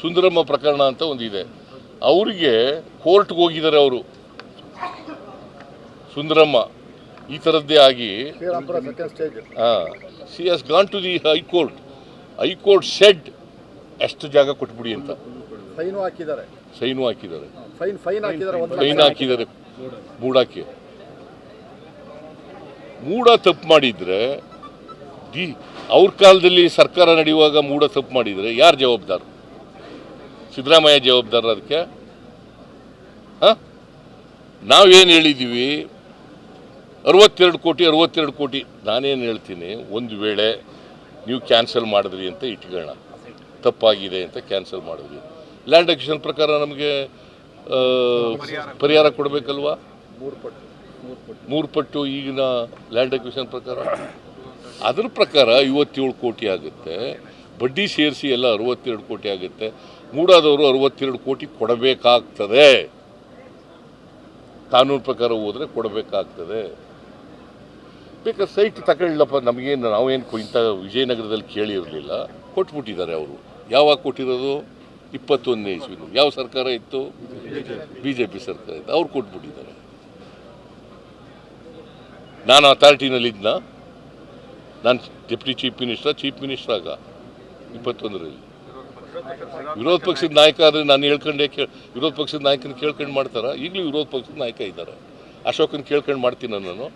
ಸುಂದರಮ್ಮ ಪ್ರಕರಣ ಅಂತ ಒಂದಿದೆ. ಅವರಿಗೆ ಕೋರ್ಟ್ಗೆ ಹೋಗಿದ್ದಾರೆ ಅವರು. ಸುಂದರಮ್ಮ ಈ ಥರದ್ದೇ ಆಗಿ ಹಾಂ C S gone to the high court high court said ಎಷ್ಟು ಜಾಗ ಕೊಟ್ಬಿಡಿ ಅಂತ. ಫೈನು ಹಾಕಿದ್ದಾರೆ. ಸೈನು ಹಾಕಿದ್ದಾರೆ. ಫೈನ್ ಫೈನ್ ಹಾಕಿದ್ದಾರೆ ಒಂದು ಫೈನ್ ಹಾಕಿದ್ದಾರೆ. ಮೂಡಕ್ಕೆ. ಮೂಡ ತಪ್ಪು ಮಾಡಿದ್ರೆ ದಿ ಅವ್ರ ಕಾಲದಲ್ಲಿ ಸರ್ಕಾರ ನಡೆಯುವಾಗ ಮೂಡ ತಪ್ಪು ಮಾಡಿದರೆ ಯಾರು ಜವಾಬ್ದಾರ? ಸಿದ್ದರಾಮಯ್ಯ ಜವಾಬ್ದಾರ ಅದಕ್ಕೆ? ಹಾಂ? ನಾವೇನು ಹೇಳಿದ್ದೀವಿ ಅರವತ್ತೆರಡು ಕೋಟಿ ಅರವತ್ತೆರಡು ಕೋಟಿ. ನಾನೇನು ಹೇಳ್ತೀನಿ, ಒಂದು ವೇಳೆ ನೀವು ಕ್ಯಾನ್ಸಲ್ ಮಾಡಿದ್ರಿ ಅಂತ ಇಟ್ಕೊಳ್ಳೋಣ. ತಪ್ಪಾಗಿದೆ ಅಂತ ಕ್ಯಾನ್ಸಲ್ ಮಾಡಿದ್ವಿ ಲ್ಯಾಂಡ್ ಎಕ್ಷನ್ ಪ್ರಕಾರ ನಮಗೆ ಪರಿಹಾರ ಕೊಡಬೇಕಲ್ವಾ? ಮೂರು ಪಟ್ಟು. ಈಗಿನ ಲ್ಯಾಂಡ್ ಎಕ್ವಿಷನ್ ಪ್ರಕಾರ? ಅದ್ರ ಪ್ರಕಾರ ಐವತ್ತೇಳು ಕೋಟಿ ಆಗುತ್ತೆ. ಬಡ್ಡಿ ಸೇರಿಸಿ ಎಲ್ಲ ಅರವತ್ತೆರಡು ಕೋಟಿ ಆಗುತ್ತೆ. ಮೂಡಾದವರು ಅರವತ್ತೆರಡು ಕೋಟಿ ಕೊಡಬೇಕಾಗ್ತದೆ. ಕಾನೂನು ಪ್ರಕಾರ ಹೋದರೆ ಕೊಡಬೇಕಾಗ್ತದೆ. ಬೇಕಾದ್ರೆ ಸೈಟ್ ತಗೊಳ್ಳಪ್ಪ ನಮಗೇನು, ನಾವೇನು ಇಂಥ ವಿಜಯನಗರದಲ್ಲಿ ಕೇಳಿರಲಿಲ್ಲ. ಕೊಟ್ಬಿಟ್ಟಿದ್ದಾರೆ ಅವರು. ಯಾವಾಗ ಕೊಟ್ಟಿರೋದು? ಇಪ್ಪತ್ತೊಂದನೇ ಇಸ್ವಿನ ಯಾವ ಸರ್ಕಾರ ಇತ್ತು? ಬಿ ಜೆ ಪಿ ಸರ್ಕಾರ ಇತ್ತು. ಅವ್ರು ಕೊಟ್ಬಿಟ್ಟಿದ್ದಾರೆ. ನಾನು ಅಥಾರಿಟಿನಲ್ಲಿದ್ದ ನಾನು ಡೆಪ್ಟಿ ಚೀಫ್ ಮಿನಿಸ್ಟರ್ ಚೀಫ್ ಆಗ. ಇಪ್ಪತ್ತೊಂದರಲ್ಲಿ. ವಿರೋಧ ಪಕ್ಷದ ನಾಯಕ ಆದರೆ ನಾನು ಹೇಳ್ಕೊಂಡೆ ಕೇಳಿ, ವಿರೋಧ ಪಕ್ಷದ ನಾಯಕನ ಕೇಳ್ಕೊಂಡು ಮಾಡ್ತಾರ? ಈಗಲೂ ವಿರೋಧ ಪಕ್ಷದ ನಾಯಕ ಇದ್ದಾರೆ. ಅಶೋಕನ ಕೇಳ್ಕೊಂಡು ಮಾಡ್ತೀನಿ ನಾನು?